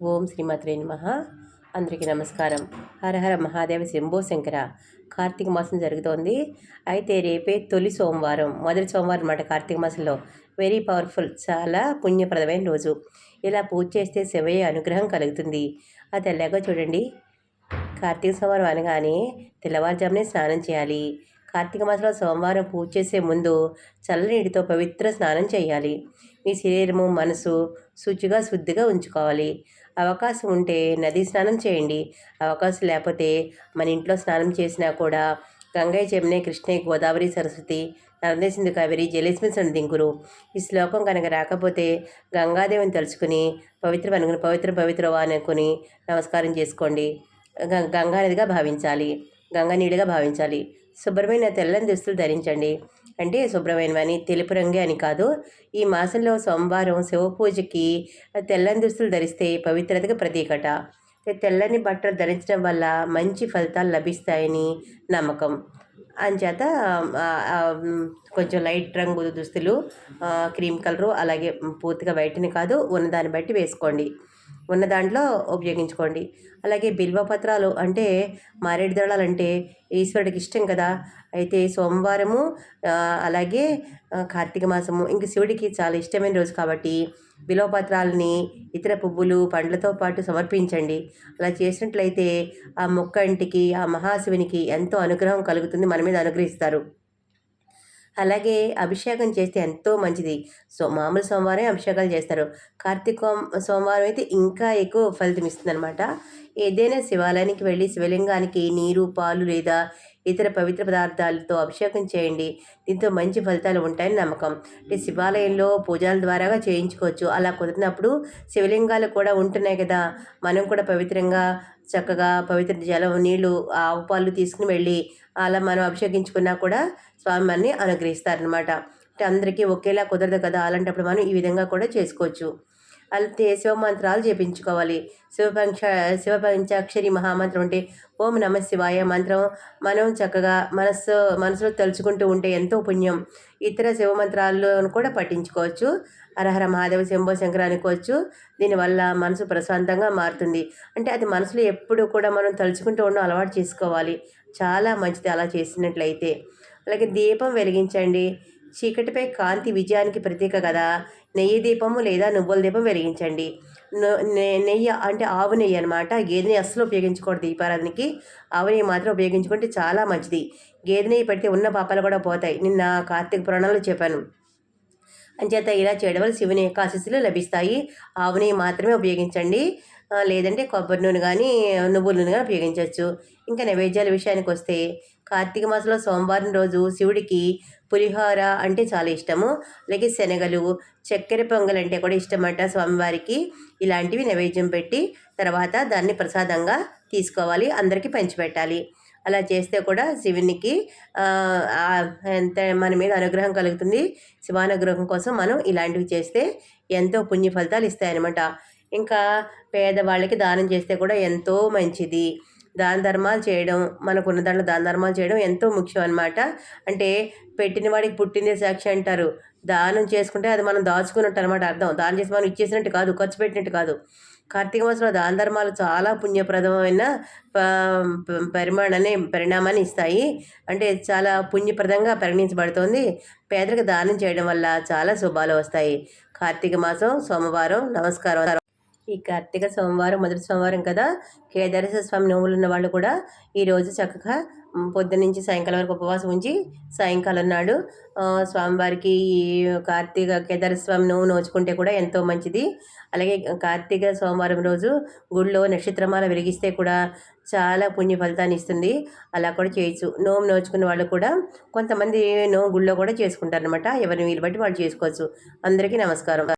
ఓం శ్రీమాత్రే నమః. అందరికీ నమస్కారం. హరహర మహాదేవ శంభో శంకర. కార్తీక మాసం జరుగుతోంది. అయితే రేపే తొలి సోమవారం. మొదటి సోమవారం అన్నమాట కార్తీక మాసంలో. వెరీ పవర్ఫుల్ చాలా పుణ్యప్రదమైన రోజు. ఇలా పూజ చేస్తే శివయ్య అనుగ్రహం కలుగుతుంది. అది ఎలాగో చూడండి. కార్తీక సోమవారం అనగానే తెల్లవారుజామునే స్నానం చేయాలి. కార్తీక మాసంలో సోమవారం పూజ చేసే ముందు చల్లనీటితో పవిత్ర స్నానం చేయాలి. మీ శరీరము మనసు శుచిగా శుద్ధిగా ఉంచుకోవాలి. అవకాశం ఉంటే నదీ స్నానం చేయండి. అవకాశం లేకపోతే మన ఇంట్లో స్నానం చేసినా కూడా గంగయ్య జమునే కృష్ణే గోదావరి సరస్వతి నర్మదేశిందు కావేరి జలేస్మిన్ దింకురు ఈ శ్లోకం కనుక రాకపోతే గంగాదేవిని తలుచుకుని పవిత్రం అనుకుని పవిత్ర పవిత్ర అనుకుని నమస్కారం చేసుకోండి. గంగా నదిగా భావించాలి. గంగా భావించాలి. శుభ్రమైన తెల్లని దుస్తులు ధరించండి. అంటే శుభ్రమైనవని తెలుపు రంగే అని కాదు. ఈ మాసంలో సోమవారం శివ పూజకి తెల్లని దుస్తులు ధరిస్తే పవిత్రతకు ప్రతీకట. తెల్లని బట్టలు ధరించడం వల్ల మంచి ఫలితాలు లభిస్తాయని నమ్మకం. అంచేత కొంచెం లైట్ రంగు దుస్తులు క్రీమ్ కలరు అలాగే పూర్తిగా వైట్ని కాదు ఉన్నదాన్ని బట్టి వేసుకోండి. ఉన్న దాంట్లో ఉపయోగించుకోండి. అలాగే బిల్వపత్రాలు అంటే మారేడు దళాలు అంటే ఈశ్వరుడికి ఇష్టం కదా. అయితే సోమవారము అలాగే కార్తీక మాసము ఇంక శివుడికి చాలా ఇష్టమైన రోజు కాబట్టి బిల్వపత్రాలని ఇతర పువ్వులు పండ్లతో పాటు సమర్పించండి. అలా చేసినట్లయితే ఆ మొక్క ఇంటికి ఆ మహాశివునికి ఎంతో అనుగ్రహం కలుగుతుంది మన మీద అనుగ్రహిస్తారు. అలాగే అభిషేకం చేస్తే ఎంతో మంచిది. సో మామూలు సోమవారం అభిషేకాలు చేస్తారు. కార్తీక సోమవారం అయితే ఇంకా ఎక్కువ ఫలితం ఇస్తుంది అనమాట ఏదైనా శివాలయానికి వెళ్ళి శివలింగానికి నీరు పాలు లేదా ఇతర పవిత్ర పదార్థాలతో అభిషేకం చేయండి. దీంతో మంచి ఫలితాలు ఉంటాయని నమ్మకం. అంటే శివాలయంలో పూజల ద్వారాగా చేయించుకోవచ్చు. అలా కుదిరినప్పుడు శివలింగాలు కూడా ఉంటున్నాయి కదా. మనం కూడా పవిత్రంగా చక్కగా పవిత్ర జలం నీళ్ళు ఆవు పాలు తీసుకుని వెళ్ళి అలా మనం అభిషేకించుకున్నా కూడా స్వామి మనని అనుగ్రహిస్తారనమాట అంటే అందరికీ ఒకేలా కుదరదు కదా అలాంటప్పుడు మనం ఈ విధంగా కూడా చేసుకోవచ్చు. అయితే శివమంత్రాలు చేపించుకోవాలి శివపంక్ష శివపంచాక్షరి మహామంత్రం అంటే ఓం నమ శివాయ మంత్రం. మనం చక్కగా మనస్సు మనసులో తలుచుకుంటూ ఉంటే ఎంతో పుణ్యం. ఇతర శివమంత్రాలను కూడా పఠించుకోవచ్చు. అరహర మహాదేవ శంభో శంకర అనుకోవచ్చు దీనివల్ల మనసు ప్రశాంతంగా మారుతుంది. అంటే అది మనసులో ఎప్పుడు కూడా మనం తలుచుకుంటూ ఉండడం అలవాటు చేసుకోవాలి. చాలా మంచిది అలా చేసినట్లయితే. అలాగే దీపం వెలిగించండి. చీకటిపై కాంతి విజయానికి ప్రతీక కదా. నెయ్యి దీపము లేదా నువ్వుల దీపం వెలిగించండి. నెయ్యి అంటే ఆవు నెయ్యి అనమాట గేదె నెయ్యి అస్సలు ఉపయోగించకూడదు దీపారాధనకి. ఆవు నెయ్యి మాత్రం ఉపయోగించుకుంటే చాలా మంచిది. గేదె నెయ్యి పెడితే ఉన్న పాపాలు కూడా పోతాయి. నిన్న కార్తీక పురాణాలు చెప్పాను. అంచేత ఇలా చేయడం వల్ల శివుని యొక్క ఆశీస్సులు లభిస్తాయి. ఆవు నెయ్యి మాత్రమే ఉపయోగించండి. లేదంటే కొబ్బరి నూనె కానీ నువ్వుల నూనె కానీ ఉపయోగించవచ్చు. ఇంకా నైవేద్యాల విషయానికి వస్తే కార్తీక మాసంలో సోమవారం రోజు శివుడికి పులిహోర అంటే చాలా ఇష్టము. అలాగే శనగలు చక్కెర పొంగల్ అంటే కూడా ఇష్టమట స్వామివారికి. ఇలాంటివి నైవేద్యం పెట్టి తర్వాత దాన్ని ప్రసాదంగా తీసుకోవాలి అందరికీ పంచిపెట్టాలి. అలా చేస్తే కూడా శివునికి ఎంత మన మీద అనుగ్రహం కలుగుతుంది. శివానుగ్రహం కోసం మనం ఇలాంటివి చేస్తే ఎంతో పుణ్య ఫలితాలు ఇస్తాయన్నమాట. ఇంకా పేదవాళ్ళకి దానం చేస్తే కూడా ఎంతో మంచిది. దాన ధర్మాలు చేయడం మనకున్న దాంట్లో దాన ధర్మాలు చేయడం ఎంతో ముఖ్యం అనమాట అంటే పెట్టిన వాడికి పుట్టిందే సాక్షి అంటారు. దానం చేసుకుంటే అది మనం దాచుకున్నట్టు అనమాట అర్థం. దానం చేసి మనం ఇచ్చేసినట్టు కాదు ఖర్చు పెట్టినట్టు కాదు. కార్తీక మాసంలో దాన ధర్మాలు చాలా పుణ్యప్రదమైన పరిమాణాన్ని పరిణామాన్ని ఇస్తాయి. అంటే చాలా పుణ్యప్రదంగా పరిగణించబడుతోంది. పేదలకు దానం చేయడం వల్ల చాలా శుభాలు వస్తాయి. కార్తీక మాసం సోమవారం నమస్కారం. ఈ కార్తీక సోమవారం మొదటి సోమవారం కదా? కేదారేశ్వర స్వామి నోములు ఉన్న వాళ్ళు కూడా ఈరోజు చక్కగా పొద్దున్నుంచి సాయంకాలం వరకు ఉపవాసం ఉంచి సాయంకాలం నాడు స్వామివారికి ఈ కార్తీక కేదారేశ్వర స్వామి నోము నోచుకుంటే కూడా ఎంతో మంచిది. అలాగే కార్తీక సోమవారం రోజు గుడిలో నక్షత్రమాల వెలిగిస్తే కూడా చాలా పుణ్య ఫలితాన్ని ఇస్తుంది. అలా కూడా చేయొచ్చు. నోము నోచుకున్న వాళ్ళు కూడా కొంతమంది నోము గుళ్ళో కూడా చేసుకుంటారు అనమాట ఎవరిని వీలు బట్టి వాళ్ళు చేసుకోవచ్చు. అందరికీ నమస్కారం.